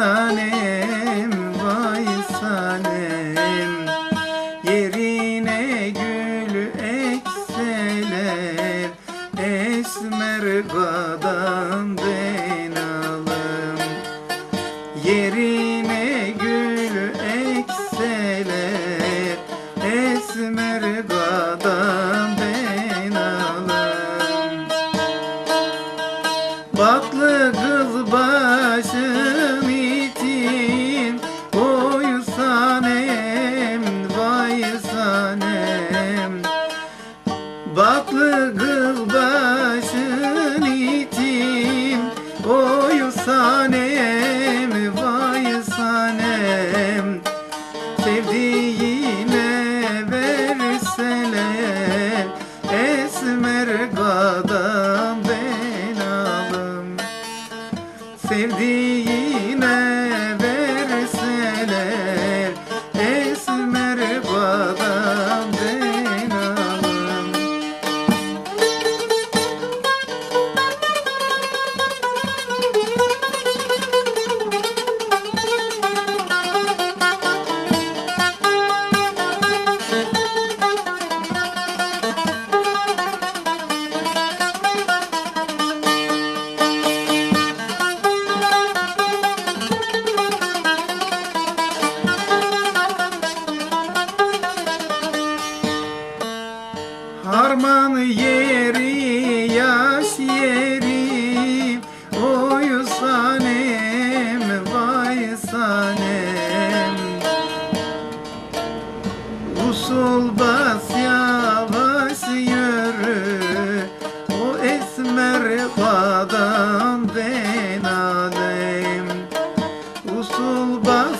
sanem vay sanem Yerine gülü ekseler esmer badamdır Baklı kız başın itin Oy sanem vay sanem. Sevdiğine verseler Esmer kadam ben alım. Sevdiğine Harman yeri, yaş yeri. Oy sanem, vay sanem. Usul bas yavaş yürü. O esmer kadın ben alem. Usul bas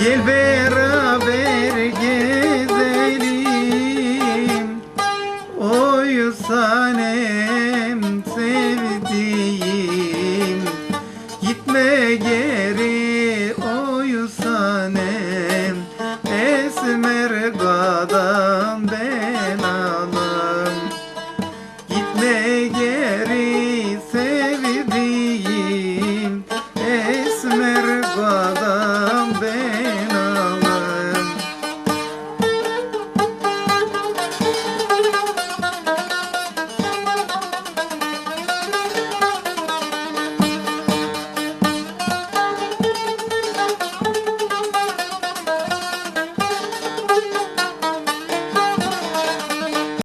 Gel beraber gezelim. Oy sanem sevdiğim. Gitme geri